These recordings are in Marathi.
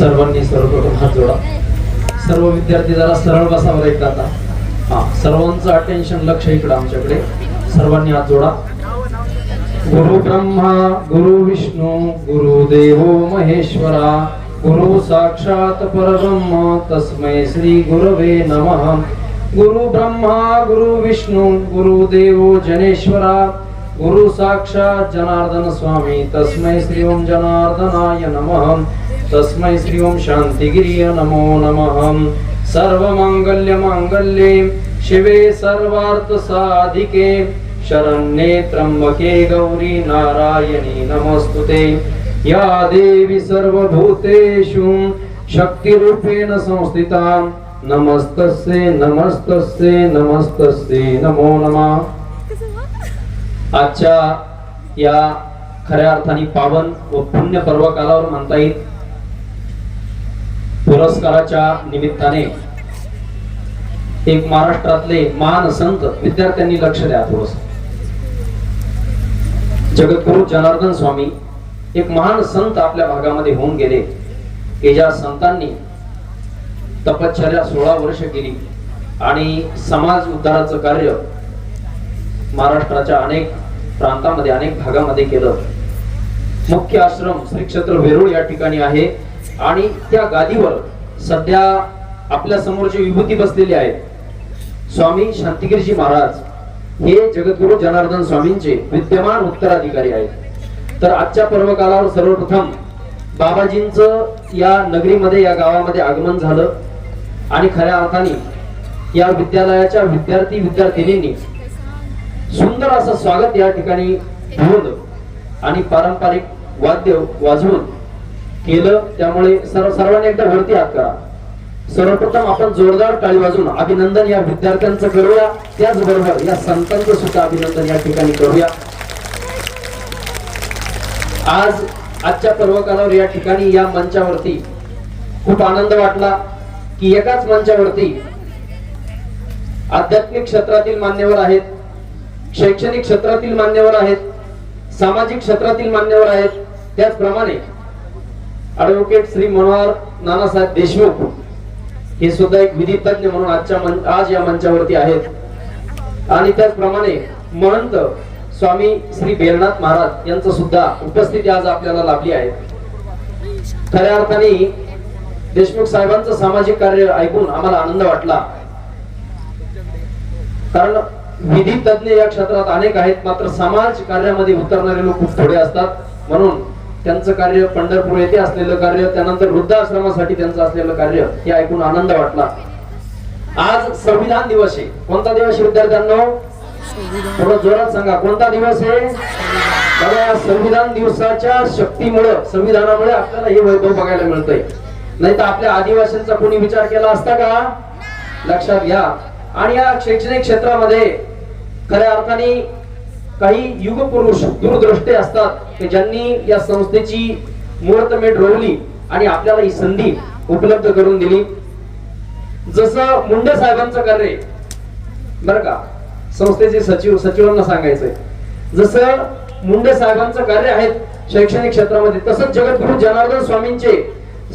सर्वांनी सर्वप्रथम हात जोडा. सर्व विद्यार्थी जरा सरळ बसावर एकदा आता. हा सर्वांचं अटेन्शन लक्ष इकडं आमच्याकडे. सर्वांनी हात जोडा. गुरु ब्रह्मा गुरु विष्णू गुरु देवो महेश्वरा गुरु साक्षात परब्रह्म तस्मै श्री गुरवे नमः. गुरु ब्रह्मा गुरु विष्णू गुरु देवो जनेश्वरा गुरु साक्षात जनार्दन स्वामी तस्मै श्री ओम जनार्दनाय नमः. तस्मै श्री ओम शांतिगिरिय नमो नमः। सर्वमंगल्य मांगल्ये शिवे सर्वार्थ साधिके शरण्ये त्र्यंबके गौरी नारायणी नमस्तुते। या देवी सर्वभूतेषु शक्तिरूपेण संस्थिता। नमस्तस्ये नमस्तस्ये नमस्तस्ये नमो नमः। आजच्या या खऱ्या अर्थाने पावन व पुण्य पर्व कालावर म्हणता येईल. पुरस्काराच्या निमित्ताने एक महाराष्ट्रातले महान संत विद्यार्थ्यांनी लक्ष द्या थोडस. जगद्गुरु जनार्दन स्वामी एक महान संत आपल्या भागामध्ये होऊन गेले. की ज्या संतांनी तपश्चर्या सोळा वर्ष केली आणि समाज उद्धाराचं कार्य महाराष्ट्राच्या अनेक प्रांतामध्ये अनेक भागामध्ये केलं. मुख्य आश्रम श्री क्षेत्र वेरूळ या ठिकाणी आहे. आणि त्या गादीवर सध्या आपल्या समोरची विभूती बसलेली आहे. स्वामी शांतिगिरीजी महाराज हे जगद्गुरु जनार्दन स्वामींचे विद्यमान उत्तराधिकारी आहेत. तर आजच्या पर्वकालावर सर्वप्रथम बाबाजींचं या नगरीमध्ये या गावामध्ये आगमन झालं. आणि खऱ्या अर्थाने या विद्यालयाच्या विद्यार्थी विद्यार्थिनींनी सुंदर असं स्वागत या ठिकाणी ढोल आणि पारंपरिक वाद्य वाजवून केलं त्यामुळे सर्व सर्वांनी एकदा वरती हात करा. सर्वप्रथम आपण जोरदार टाळी वाजून अभिनंदन या विद्यार्थ्यांचं करूया. त्याचबरोबर या संतांचं सुद्धा अभिनंदन या ठिकाणी करूया. आज आजच्या पर्वकालावर या ठिकाणी या मंचावरती खूप आनंद वाटला की एकाच मंचावरती आध्यात्मिक क्षेत्रातील मान्यवर आहेत शैक्षणिक क्षेत्रातील मान्यवर आहेत सामाजिक क्षेत्रातील मान्यवर आहेत. त्याचप्रमाणे ॲडव्होकेट श्री मनोहर नानासाहेब देशमुख हे सुद्धा एक विधी तज्ञ म्हणून आजच्या आज या मंचावरती आहेत. आणि त्याचप्रमाणे महंत स्वामी श्री बेलनाथ महाराज यांचं सुद्धा उपस्थिती आज आपल्याला लाभली आहे. खऱ्या अर्थाने देशमुख साहेबांचं सामाजिक कार्य ऐकून आम्हाला आनंद वाटला. कारण विधी तज्ञ या क्षेत्रात अनेक आहेत मात्र समाज कार्यामध्ये उतरणारे लोक खूप थोडे असतात. म्हणून त्यांचं कार्य पंढरपूर येथे असलेलं कार्य त्यानंतर वृद्धाश्रमासाठी त्यांचं असलेलं कार्य हे ऐकून आनंद वाटला. आज संविधान दिवस आहे. कोणता दिवस आहे विद्यार्थ्यांना? थोडं जोरात सांगा कोणता दिवस आहे? त्याला या संविधान दिवसाच्या शक्तीमुळं संविधानामुळे आपल्याला हे वैभव बघायला मिळतंय. नाही तर आपल्या आदिवासींचा कोणी विचार केला असता का? लक्षात घ्या. आणि या शैक्षणिक क्षेत्रामध्ये खऱ्या अर्थाने काही युगपुरुष दूरदृष्टे असतात की ज्यांनी या संस्थेची मुहूर्तमेढ रोवली आणि आपल्याला ही संधी उपलब्ध करून दिली. जसं मुंडे साहेबांचं कार्य बर का संस्थेचे सचिव सचिवांना सांगायचंय. जसं मुंडे साहेबांचं कार्य आहे शैक्षणिक क्षेत्रामध्ये तसंच जगद्गुरु जनार्दन स्वामींचे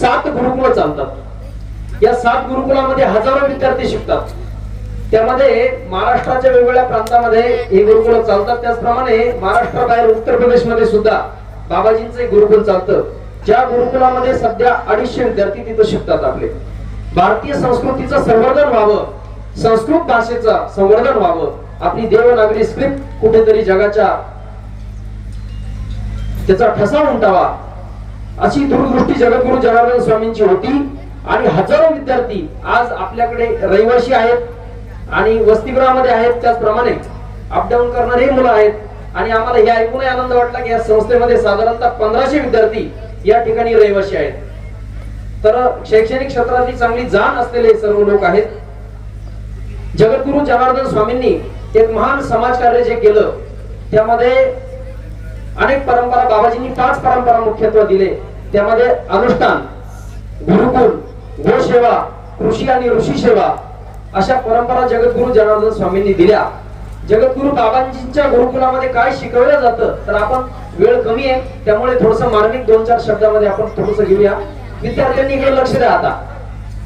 सात गुरुकुल चालतात. या सात गुरुकुलामध्ये हजारो विद्यार्थी शिकतात. त्यामध्ये महाराष्ट्राच्या वेगवेगळ्या प्रांतामध्ये हे गुरुकुल चालतात. त्याचप्रमाणे महाराष्ट्राबाहेर उत्तर प्रदेशमध्ये सुद्धा बाबाजींचे गुरुकुल चालतं. ज्या गुरुकुलामध्ये सध्या अडीचशे विद्यार्थी तिथं शिकतात आपले. भारतीय संस्कृतीचं संवर्धन व्हावं. संस्कृत भाषेचं संवर्धन व्हावं. आपली देवनागरी स्क्रिप्ट कुठेतरी जगाच्या त्याचा ठसा उमटावा. अशी दूरदृष्टी जगद्गुरु जनार्दन स्वामींची होती. आणि हजारो विद्यार्थी आज आपल्याकडे रहिवाशी आहेत. आणि वसतिगृहामध्ये आहेत त्याचप्रमाणे अपडाऊन करणारे मुलं आहेत. आणि आम्हाला हे ऐकूनही आनंद वाटला की या संस्थेमध्ये साधारणतः पंधराशे विद्यार्थी या ठिकाणी रहिवासी आहेत. तर शैक्षणिक क्षेत्रातली चांगली जाण असलेले सर्व लोक आहेत. जगद्गुरु जनार्दन स्वामींनी एक महान समाजकार्य जे केलं त्यामध्ये अनेक परंपरा बाबाजींनी पाच परंपरा मुख्यत्व दिले. त्यामध्ये अनुष्ठान गुरुकुल गोसेवा कृषी आणि ऋषी सेवा अशा परंपरा जगद्गुरु जनार्दन स्वामींनी दिल्या. जगद्गुरु बाबांजींच्या गुरुकुलामध्ये काय शिकवलं जातं तर आपण वेळ कमी आहे त्यामुळे थोडस मार्मिक दोन चार शब्दामध्ये आपण थोडस घेऊया. विद्यार्थ्यांनी इकडे लक्ष द्या आता.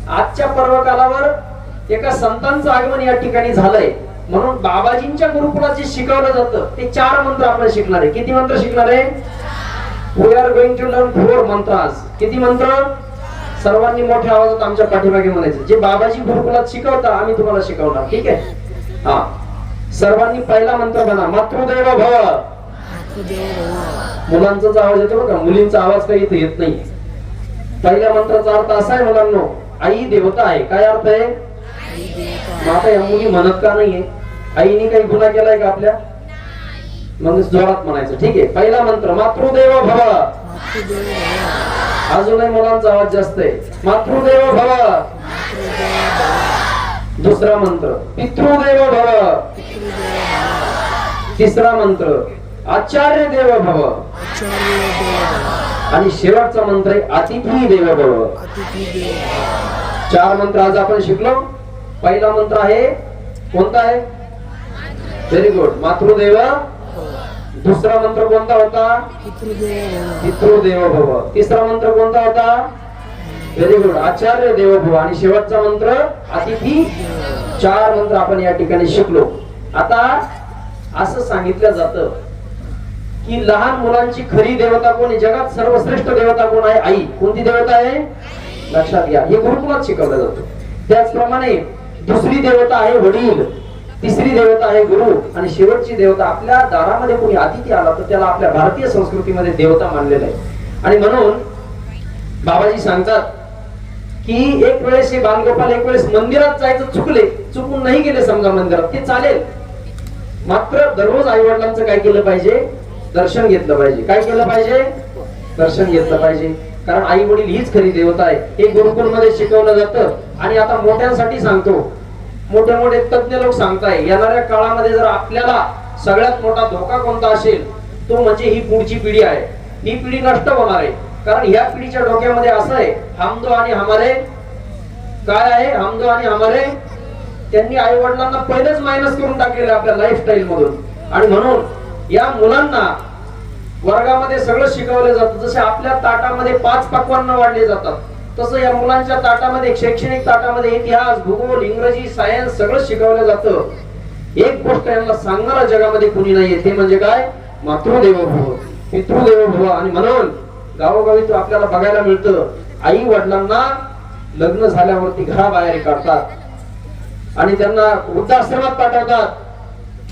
आजच्या पर्वकालावर एका संतांचं आगमन या ठिकाणी झालंय. म्हणून बाबाजींच्या गुरुकुलात जे शिकवलं जातं ते चार मंत्र आपण शिकणार आहे. किती मंत्र शिकणार आहे? We are going to learn four mantras किती मंत्र? सर्वांनी मोठ्या आवाजात आमच्या पाठीमागे म्हणायचं. जे बाबाजी गुरुकुलात शिकवता आम्ही तुम्हाला शिकवणार. ठीक आहे? हा. सर्वांनी पहिला मंत्र म्हणा मातृदेव भव. मुलांचाच आवाज येतो बघा मुलींचा आवाज काही इथे येत नाही पहिल्या मंत्राचा अर्थ असा आहे मुलांनो आई देवता आहे. काय अर्थ आहे? मग आता या मुली म्हणत का नाहीये? आईने काही गुन्हा केलाय का आपल्या? मग जोरात म्हणायचं. ठीक आहे? पहिला मंत्र मातृदेव भव. अजूनही मुलांचा आवाज जास्त आहे. मातृदेव भव. दुसरा मंत्र. पितृदेव भव. तिसरा मंत्र. आचार्य देव भव. आणि शेवटचा मंत्र आहे अतिथी देव भव. चार मंत्र आज आपण शिकलो. पहिला मंत्र आहे कोणता आहे? व्हेरी गुड मातृदेव दुसरा मंत्र कोणता होता? पितृदेव भव तिसरा मंत्र कोणता होता? व्हेरी गुड आचार्य देव भव आणि शेवटचा मंत्र? अतिथी चार मंत्र आपण या ठिकाणी शिकलो. आता असं सांगितलं जातं की लहान मुलांची खरी देवता कोण आहे? जगात सर्वश्रेष्ठ देवता कोण आहे? आई. कोणती देवता आहे? लक्षात घ्या. हे गुरुकुलात शिकवलं जातं. त्याचप्रमाणे दुसरी देवता आहे वडील. तिसरी देवता आहे गुरु आणि शेवटची देवता आपल्या दारामध्ये कोणी अतिथी आला तर त्याला आपल्या भारतीय संस्कृतीमध्ये देवता मानलेलं आहे. आणि म्हणून बाबाजी सांगतात की एक वेळेस हे बालगोपाल एक वेळेस मंदिरात जायचं चुकले चुकून नाही गेले समजा मंदिरात. ते चालेल. मात्र दररोज आई वडिलांचं काय केलं पाहिजे? दर्शन घेतलं पाहिजे. काय केलं पाहिजे? दर्शन घेतलं पाहिजे. कारण आई वडील हीच खरी देवता आहे. हे गुरुकुलमध्ये शिकवलं जातं? आणि आता मोठ्यांसाठी सांगतो मोठे मोठे तज्ञ लोक सांगताय येणाऱ्या काळामध्ये जर आपल्याला सगळ्यात मोठा धोका कोणता असेल तो म्हणजे ही पुढची पिढी आहे. ही पिढी नष्ट होणार आहे. कारण ह्या पिढीच्या डोक्यामध्ये असं आहे हमदो आणि हमारे काय आहे? हमदो आणि हमारे त्यांनी आई वडिलांना पहिलेच मायनस करून टाकलेलं आपल्या लाईफस्टाईल मधून. आणि म्हणून या मुलांना वर्गामध्ये सगळं शिकवलं जातं. जसे आपल्या ताटामध्ये पाच पक्वांना वाढले जातात. तसं या मुलांच्या ताटामध्ये शैक्षणिक ताटामध्ये इतिहास भूगोल इंग्रजी सायन्स सगळं शिकवलं जातं. एक गोष्ट यांना सांगणारा जगामध्ये कुणी नाहीये ते म्हणजे काय? मातृदेव भव पितृदेव भव आणि म्हणून गावोगावी तो आपल्याला बघायला मिळतं आई वडिलांना लग्न झाल्यावरती घराबाहेर काढतात. आणि त्यांना वृद्धाश्रमात पाठवतात.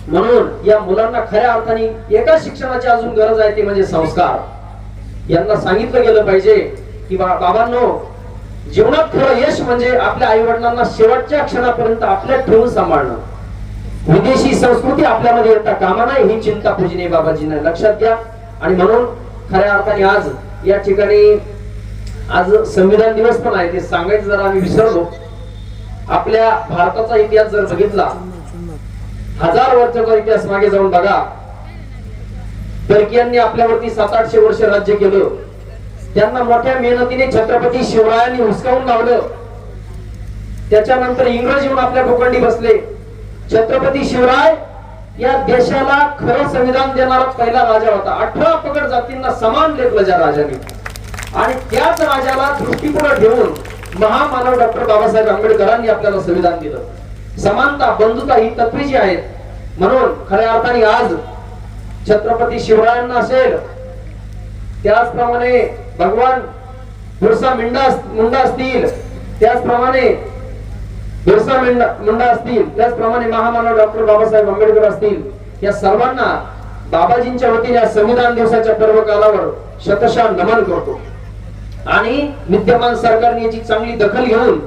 म्हणून या मुलांना खऱ्या अर्थाने एका शिक्षणाची अजून गरज आहे ती म्हणजे संस्कार. यांना सांगितलं गेलं पाहिजे की बा- बाबांनो जीवनात खरं यश म्हणजे आपल्या आई वडिलांना शेवटच्या क्षणापर्यंत आपल्या ठेवून सांभाळणं. विदेशी संस्कृती आपल्यामध्ये येता कामा नाही ही चिंता पूजने बाबाजीने लक्षात घ्या. आणि म्हणून खऱ्या अर्थाने आज या ठिकाणी आज संविधान दिवस पण आहे ते सांगायचं जरा आम्ही विसरलो. आपल्या भारताचा इतिहास जर बघितला हजार वर्षाचा इतिहास मागे जाऊन बघा. टर्कियांनी आपल्यावरती सात आठशे वर्ष राज्य केलं. त्यांना मोठ्या मेहनतीने छत्रपती शिवरायांनी हुसकावून लावलं. त्याच्यानंतर इंग्रज येऊन आपल्या भूखंडी बसले. छत्रपती शिवराय या देशाला खरं संविधान देणारा पहिला राजा होता. अठरा पगड जातींना समान लेखलं ज्या राजाने. आणि त्याच राजाला दृष्टीपुढे ठेवून महामानव डॉक्टर बाबासाहेब आंबेडकरांनी आपल्याला संविधान दिलं. समानता बंधुता ही तत्वे जी आहेत. म्हणून खऱ्या अर्थाने आज छत्रपती शिवरायांना असेल त्याचप्रमाणे भगवान बिरसा मुंडा मुंडा असतील त्याचप्रमाणे बिरसा मुंडा मुंडा असतील त्याचप्रमाणे महामानव डॉक्टर बाबासाहेब आंबेडकर असतील या सर्वांना बाबाजींच्या वतीने या संविधान दिवसाच्या पर्व कालावर शतशा नमन करतो. आणि विद्यमान सरकारने याची चांगली दखल घेऊन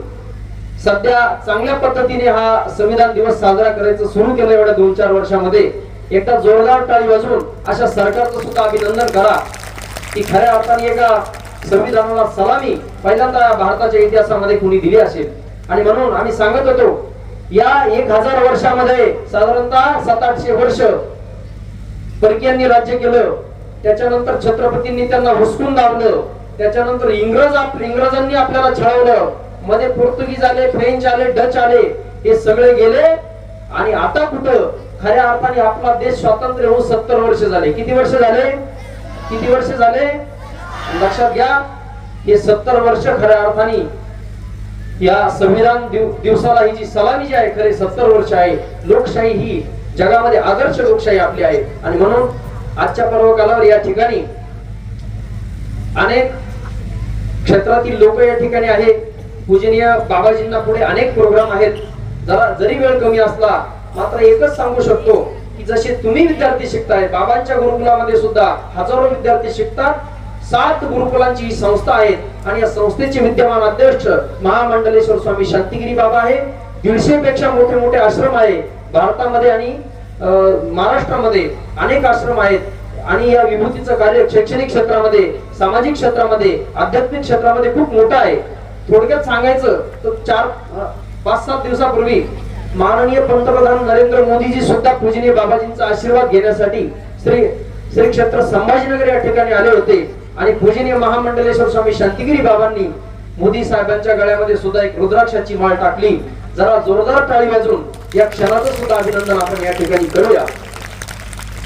सध्या चांगल्या पद्धतीने हा संविधान दिवस साजरा करायचं सुरू केलं एवढ्या दोन चार वर्षामध्ये. एकदा जोरदार टाळी वाजवून अशा सरकारचं सुद्धा अभिनंदन करा. की खऱ्या अर्थाने एका संविधानाला सलामी पहिल्यांदा भारताच्या इतिहासामध्ये कुणी दिली असेल. आणि म्हणून आम्ही सांगत होतो या एक हजार वर्षामध्ये साधारणतः सात आठशे वर्ष परकीयांनी राज्य केलं त्याच्यानंतर छत्रपतींनी त्यांना हुसकून लावलं त्याच्यानंतर इंग्रज आप- इंग्रजांनी आपल्याला छळवलं मध्ये पोर्तुगीज आले फ्रेंच आले डच आले हे सगळे गेले आणि आता कुठं? खऱ्या अर्थाने आपला देश स्वातंत्र्य होऊन सत्तर वर्ष झाले. किती वर्ष झाले? किती वर्ष झाले? लक्षात घ्या हे सत्तर वर्ष खऱ्या अर्थाने या संविधान दिव- दिवसाला ही जी सलामी जी आहे खरे सत्तर वर्ष आहे. लोकशाही ही जगामध्ये आदर्श लोकशाही आपली आहे. आणि म्हणून आजच्या पर्व कालावर या ठिकाणी अनेक क्षेत्रातील लोक या ठिकाणी आहेत. पूजनीय बाबाजींना पुढे अनेक प्रोग्राम आहेत. जरा जरी वेळ कमी असला मात्र एकच सांगू शकतो. जसे तुम्ही विद्यार्थी शिकताय बाबांच्या गुरुकुलामध्ये सुद्धा हजारो विद्यार्थी शिकतात. सात गुरुकुलांची ही संस्था आहेत आणि या संस्थेचे विद्यमान अध्यक्ष महामंडलेश्वर स्वामी शांतिगिरी बाबा आहे. दीडशे पेक्षा मोठे मोठे आश्रम आहे भारतामध्ये आणि महाराष्ट्रामध्ये अनेक आश्रम आहेत. आणि या विभूतीचं कार्य शैक्षणिक क्षेत्रामध्ये सामाजिक क्षेत्रामध्ये आध्यात्मिक क्षेत्रामध्ये खूप मोठं आहे. थोडक्यात सांगायचं तर चार पाच सात दिवसापूर्वी माननीय पंतप्रधान नरेंद्र मोदीजी सुद्धा पूजनीय बाबाजींचा आशीर्वाद घेण्यासाठी श्री श्री क्षेत्र संभाजीनगर या ठिकाणी आले होते. आणि पूजनीय महामंडलेश्वर स्वामी शांतिगिरी बाबांनी मोदी साहेबांच्या गळ्यामध्ये सुद्धा एक रुद्राक्षाची माळ टाकली. जरा जोरदार टाळी वाजून या क्षणाचं सुद्धा अभिनंदन आपण या ठिकाणी करूया.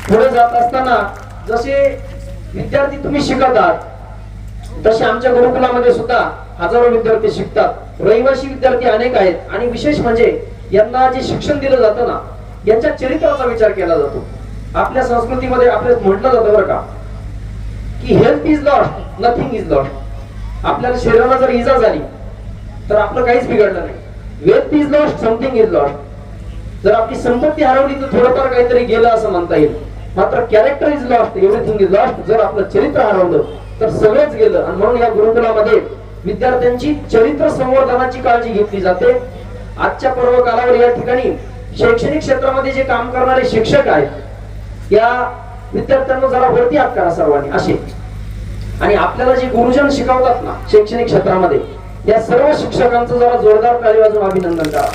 पुढे जात असताना जसे विद्यार्थी तुम्ही शिकत आहात तसे आमच्या गुरुकुलामध्ये सुद्धा हजारो विद्यार्थी शिकतात. रहिवासी विद्यार्थी अनेक आहेत. आणि विशेष म्हणजे यांना जे शिक्षण दिलं जातं ना यांच्या चरित्राचा विचार केला जातो. आपल्या संस्कृतीमध्ये आपल्या म्हटलं जातं बरं का की health is lost nothing is lost आपल्याला शरीराला जर इजा झाली तर आपलं काहीच बिघडलं नाही. Wealth is lost something is lost जर आपली संपत्ती हरवली तर थोडंफार काहीतरी गेलं असं म्हणता येईल. मात्र character is lost everything is lost जर आपलं चरित्र हरवलं तर सगळंच गेलं. आणि म्हणून या गुरुकुलामध्ये विद्यार्थ्यांची चरित्र संवर्धनाची काळजी घेतली जाते. आजच्या पर्व कालावर या ठिकाणी शैक्षणिक क्षेत्रामध्ये जे काम करणारे शिक्षक आहेत या विद्यार्थ्यांना जरा वरती हात करा सर्वांनी असे. आणि आपल्याला जे गुरुजन शिकवतात ना शैक्षणिक क्षेत्रामध्ये या सर्व शिक्षकांचं जरा जोरदार टाळी वाजून अभिनंदन करा.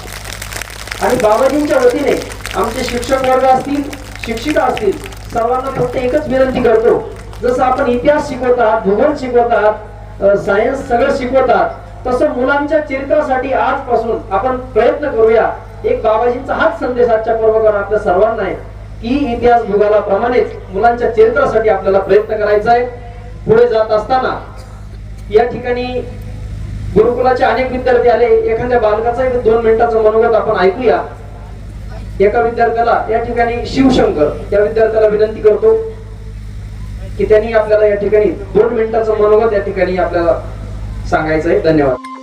आणि बाबाजींच्या वतीने आमचे शिक्षक वर्ग असतील शिक्षिका असतील सर्वांना फक्त एकच विनंती करतो. जसं आपण इतिहास शिकवतात भूगोल शिकवतात सायन्स सगळं शिकवतात तसं मुलांच्या चरित्रासाठी आजपासून आपण प्रयत्न करूया. एक बाबाजींचा हाच संदेश आजच्या पर्वकार आपल्या सर्वांना आहे की इतिहास भूगोलाप्रमाणेच मुलांच्या चरित्रासाठी आपल्याला प्रयत्न करायचा आहे. पुढे जात असताना या ठिकाणी गुरुकुलाचे अनेक विद्यार्थी आले. एखाद्या बालकाचा एक दोन मिनिटाचं मनोगत आपण ऐकूया. एका विद्यार्थ्याला या ठिकाणी शिवशंकर या विद्यार्थ्याला विनंती करतो की त्यांनी आपल्याला या ठिकाणी दोन मिनिटाचं मनोगत या ठिकाणी आपल्याला सांगायचं आहे धन्यवाद